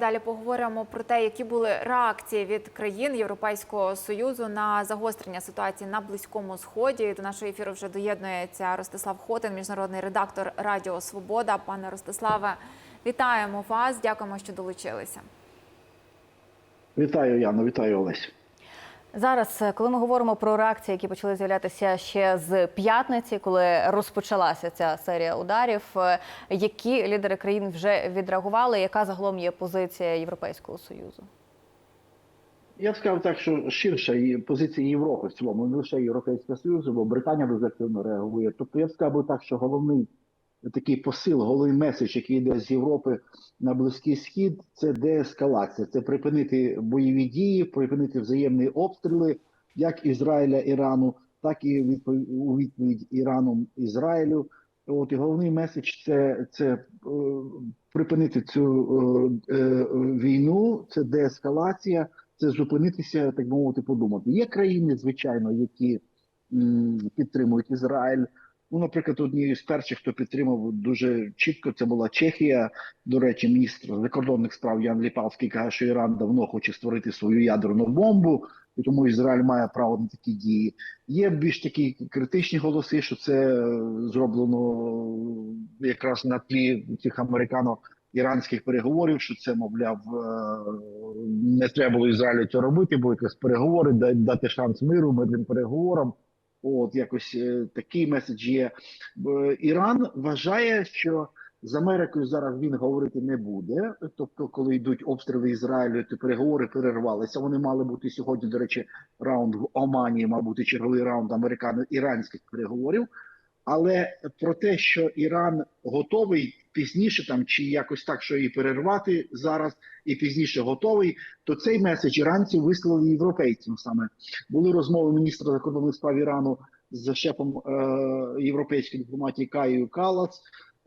Далі поговоримо про те, які були реакції від країн Європейського союзу на загострення ситуації на близькому сході. До нашого ефіру вже доєднується Ростислав Хотин, міжнародний редактор Радіо Свобода. Пане Ростиславе, вітаємо вас. Дякуємо, що долучилися. Вітаю, Яно, вітаю Олесь. Зараз, е, коли ми говоримо про реакції, які почали з'являтися ще з п'ятниці, коли розпочалася ця серія ударів, е, які лідери країн вже відреагували? Яка загалом є позиція Європейського союзу? Я б сказав так, що ширша і позиція Європи в цілому, не лише Європейського Союзу, бо Британія дуже активно реагує. Тобто я б сказав так, що головний такий посил, головний меседж, який йде з Європи на Близький Схід, це деескалація. Це припинити бойові дії, припинити взаємні обстріли, як Ізраїля Ірану, так і у відповідь Іраном Ізраїлю. От і головний меседж це, це е, припинити цю е, е, війну, це деескалація, це зупинитися, так мовити, подумати. Є країни, звичайно, які м, підтримують Ізраїль. Ну, наприклад, однією з перших, хто підтримав дуже чітко, це була Чехія. До речі, міністр закордонних справ Ян Ліпавський каже, що Іран давно хоче створити свою ядерну бомбу, і тому Ізраїль має право на такі дії. Є більш такі критичні голоси, що це е, зроблено якраз на тлі цих американо-іранських переговорів, що це, мовляв, е, не треба було Ізраїлю цього робити, бо якраз переговори дати шанс миру, мирним переговорам. От якось е, такий меседж є. Іран вважає, що з Америкою зараз він говорити не буде. Тобто, коли йдуть обстріли Ізраїлю, то переговори перервалися. Вони мали бути сьогодні. До речі, раунд в Омані, мав бути черговий раунд американо-іранських переговорів. Але про те, що Іран готовий пізніше, там чи якось так, що і перервати зараз, і пізніше готовий, то цей меседж іранці вислали європейцям саме були розмови міністра закордонних справ Ірану з шефом е, європейської дипломатії Каєю Калац.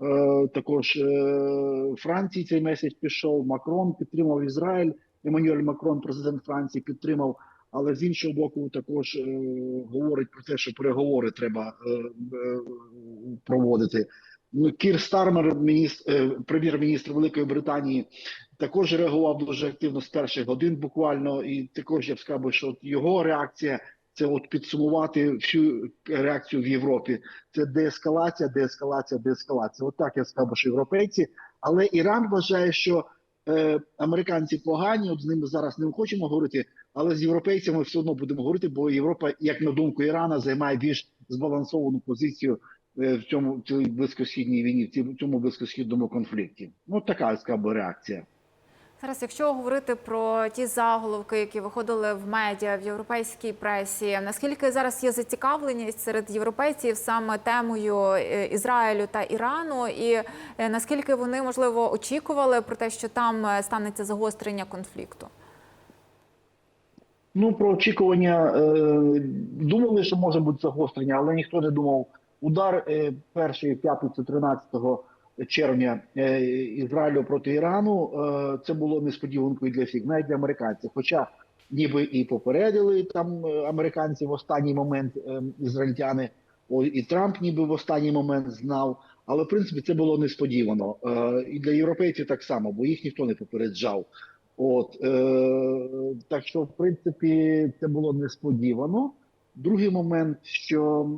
Е, також е, Франції цей меседж пішов. Макрон підтримав Ізраїль. Еммануель Макрон, президент Франції, підтримав. Але з іншого боку, також е, говорить про те, що переговори треба е, е, проводити. Ну, Кір Стармер, е, прем'єр-міністр Великої Британії, також реагував дуже активно з перших годин, буквально, і також я б сказав, що його реакція це от підсумувати всю реакцію в Європі. Це деескалація, деескалація, деескалація. От так я сказав, що європейці. Але Іран вважає, що е, американці погані. От з ними зараз не хочемо говорити, але з європейцями все одно будемо говорити, бо Європа, як на думку Ірана, займає більш збалансовану позицію в цьому в цій близькосхідній війні, в цьому близькосхідному конфлікті. Ну така я реакція. Зараз, якщо говорити про ті заголовки, які виходили в медіа в європейській пресі, наскільки зараз є зацікавленість серед європейців саме темою е, Ізраїлю та Ірану, і е, наскільки вони можливо очікували про те, що там е, станеться загострення конфлікту? Ну, про очікування е, думали, що може бути загострення, але ніхто не думав. Удар е, першої п'ятниці 13 червня е, Ізраїлю проти Ірану. Е, це було несподіванкою для всіх, навіть для американців. Хоча ніби і попередили там американці в останній момент ізраїльтяни, і Трамп ніби в останній момент знав. Але в принципі це було несподівано. І для європейців так само, бо їх ніхто не попереджав. От е, так що, в принципі, це було несподівано. Другий момент, що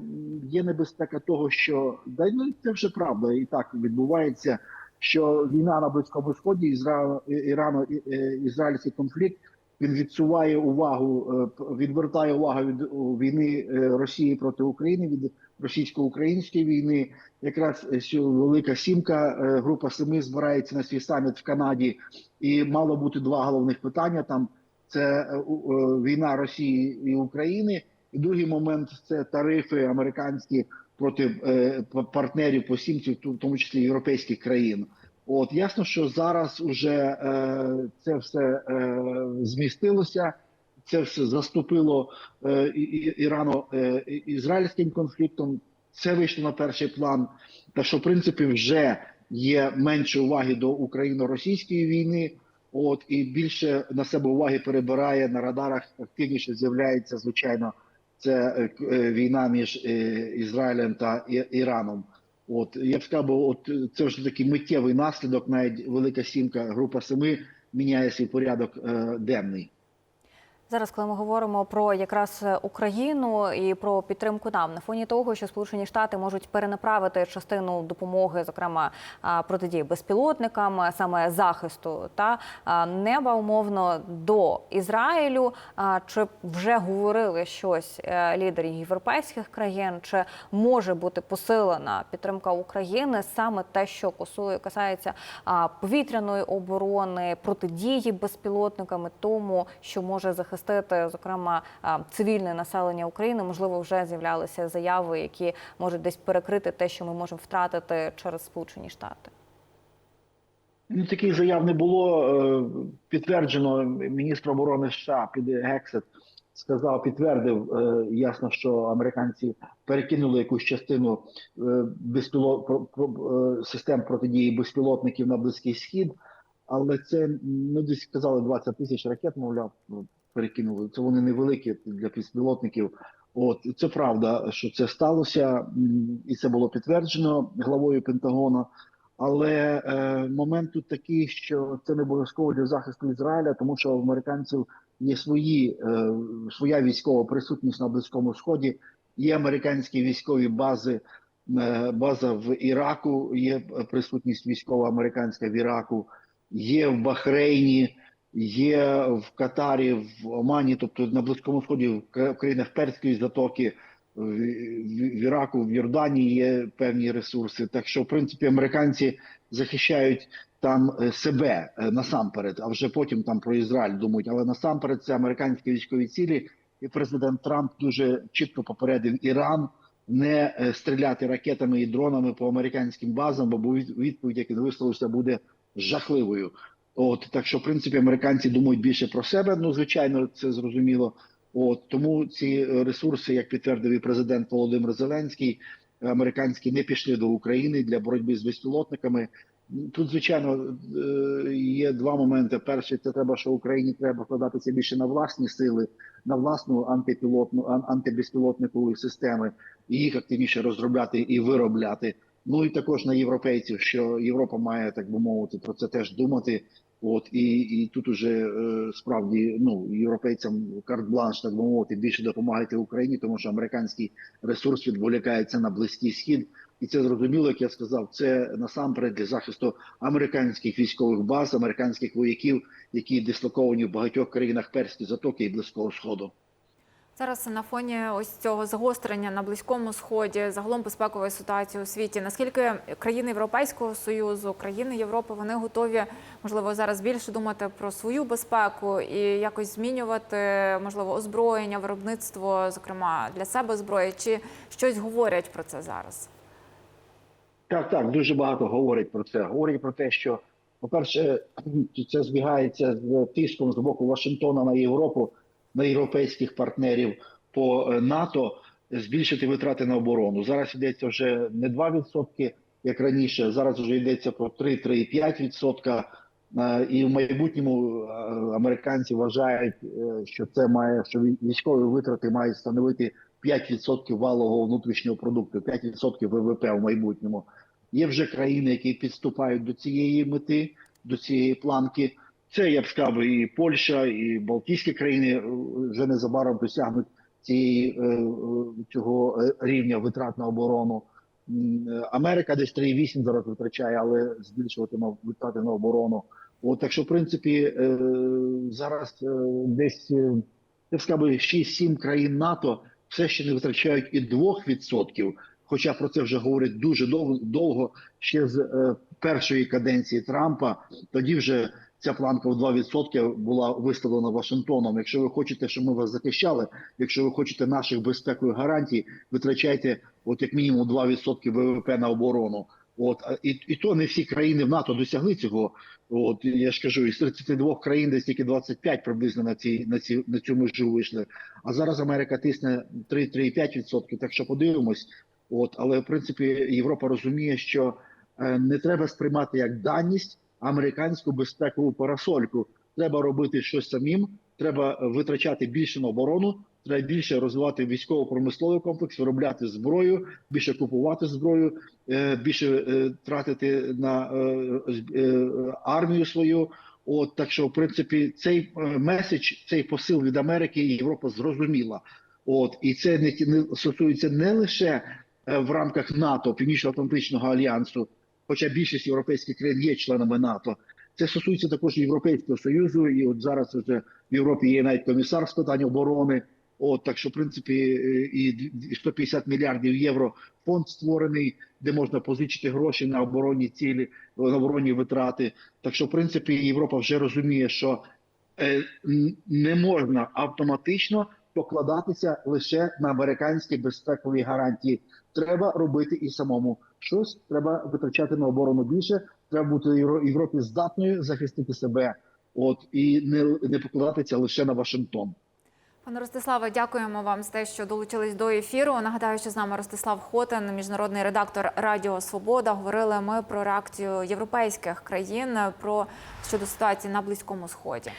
є небезпека того, що да ну це вже правда, і так відбувається. Що війна на близькому сході, Ізра... Ірано е, конфлікт він відсуває увагу, е, відвертає увагу від війни е, Росії проти України від російсько-української війни. Якраз велика сімка, група семи збирається на свій саміт в Канаді, і мало бути два головних питання. Там це війна Росії і України. І другий момент це тарифи американські проти е, партнерів по сімці, в тому числі європейських країн. От ясно, що зараз уже е, це все е, змістилося, це все заступило е, і- і- Ірано е, ізраїльським конфліктом. Це вийшло на перший план. Та що в принципі вже є менше уваги до україно-російської війни. От і більше на себе уваги перебирає на радарах. Активніше з'являється звичайно. Це е, е, війна між е, Ізраїлем та Іраном. От я б сказав, от це вже такий миттєвий наслідок. Навіть велика сімка, група семи міняє свій порядок денний. Зараз, коли ми говоримо про якраз Україну і про підтримку нам на фоні того, що Сполучені Штати можуть перенаправити частину допомоги, зокрема протидії безпілотникам, саме захисту та неба умовно до Ізраїлю. Чи вже говорили щось е, лідери європейських країн? Чи може бути посилена підтримка України саме те, що косує касається повітряної оборони, протидії безпілотниками, тому що може захистити, зокрема, цивільне населення України. Можливо, вже з'являлися заяви, які можуть десь перекрити те, що ми можемо втратити через Сполучені Штати. Ну, таких заяв не було. Е, Підтверджено міністр оборони США під Гексет сказав, підтвердив е, ясно, що американці перекинули якусь частину е, безпілот, систем протидії безпілотників на Близький Схід, але це ну, десь сказали 20 тисяч ракет, мовляв, перекинули. Це вони невеликі для безпілотників. От це правда, що це сталося, і це було підтверджено главою Пентагону. Але е, момент тут такий, що це не обов'язково для захисту Ізраїля, тому що в американців є свої е, своя військова присутність на Близькому Сході. Є американські військові бази, е, база в Іраку, є присутність військова американська в Іраку, є в Бахрейні, є в Катарі, в Омані, тобто на Близькому Сході, в країнах Перської затоки, в, Іраку, в Йорданії є певні ресурси. Так що, в принципі, американці захищають там е, себе е, насамперед, а вже потім там про Ізраїль думають. Але насамперед це американські військові цілі, і президент Трамп дуже чітко попередив Іран не е, стріляти ракетами і дронами по американським базам, бо відповідь, як він висловився, буде жахливою. От так що, в принципі, американці думають більше про себе. Ну, звичайно, це зрозуміло. От тому ці ресурси, як підтвердив і президент Володимир Зеленський, американські не пішли до України для боротьби з безпілотниками. Тут, звичайно, е, є два моменти. Перший, це треба, що Україні треба вкладатися більше на власні сили, на власну антипілотну ан- антибезпілотникові системи, і їх активніше розробляти і виробляти. Ну і також на європейців, що Європа має так би мовити про це теж думати. От і, і тут уже е, справді ну європейцям карт-бланш, так би мовити, більше допомагати Україні, тому що американський ресурс відволікається на близький схід, і це зрозуміло, як я сказав. Це насамперед для захисту американських військових баз, американських вояків, які дислоковані в багатьох країнах Перської затоки і близького сходу. Зараз на фоні ось цього загострення на близькому сході, загалом безпекової ситуації у світі. Наскільки країни Європейського союзу, країни Європи вони готові можливо зараз більше думати про свою безпеку і якось змінювати можливо озброєння, виробництво, зокрема для себе зброї, чи щось говорять про це зараз? Так, так, дуже багато говорять про це. Говорять про те, що, по-перше, це збігається з тиском з боку Вашингтона на Європу, на європейських партнерів по е, НАТО збільшити витрати на оборону. Зараз йдеться вже не 2%, як раніше. Зараз вже йдеться про 3-3,5%. Е, І в майбутньому е, американці вважають, що це має що військові витрати мають становити 5% валового внутрішнього продукту, 5% ВВП в майбутньому. Є вже країни, які підступають до цієї мети, до цієї планки. Це я б сказав, і Польща, і Балтійські країни е, вже незабаром досягнуть цієї е, е, цього рівня витрат на оборону. Америка десь 3,8 зараз витрачає, але збільшуватиме витрати на оборону. От так що, в принципі, зараз десь я б сказав, 6-7 країн НАТО все ще не витрачають і 2%, хоча про це вже говорять дуже довго, довго ще з першої каденції Трампа. Тоді вже ця планка в 2% була виставлена Вашингтоном. Якщо ви хочете, щоб ми вас захищали, якщо ви хочете наших безпекових гарантій, витрачайте от як мінімум 2% ВВП на оборону. От і, і то не всі країни в НАТО досягли цього. От я ж кажу, із 32 країн десь тільки 25 приблизно на ці на ці на цю межу вийшли. А зараз Америка тисне 3-3,5%, Так що подивимось. От, але в принципі Європа розуміє, що е, не треба сприймати як даність американську безпекову парасольку. Треба робити щось самим. Треба витрачати більше на оборону. Треба більше розвивати військово-промисловий комплекс, виробляти зброю, більше купувати зброю, е, більше е, тратити на е, армію свою. От так що, в принципі, цей меседж, цей посил від Америки Європа зрозуміла. От і це не, не стосується не лише в рамках НАТО, Північно-Атлантичного альянсу, хоча більшість європейських країн є членами НАТО. Це стосується також Європейського союзу, і от зараз вже в Європі є навіть комісар з питань оборони. От так що, в принципі, е, і 150 мільярдів євро фонд створений, де можна позичити гроші на оборонні цілі, на оборонні витрати. Так що, в принципі, Європа вже розуміє, що е, не можна автоматично покладатися лише на американські безпекові гарантії. Треба робити і самому щось. Треба витрачати на оборону більше. Треба бути Євро- Європі здатною захистити себе. От і не, не покладатися лише на Вашингтон. Пане Ростиславе, дякуємо вам за те, що долучились до ефіру. Нагадаю, що з нами Ростислав Хотин, міжнародний редактор Радіо Свобода. Говорили ми про реакцію європейських країн про щодо ситуації на близькому сході.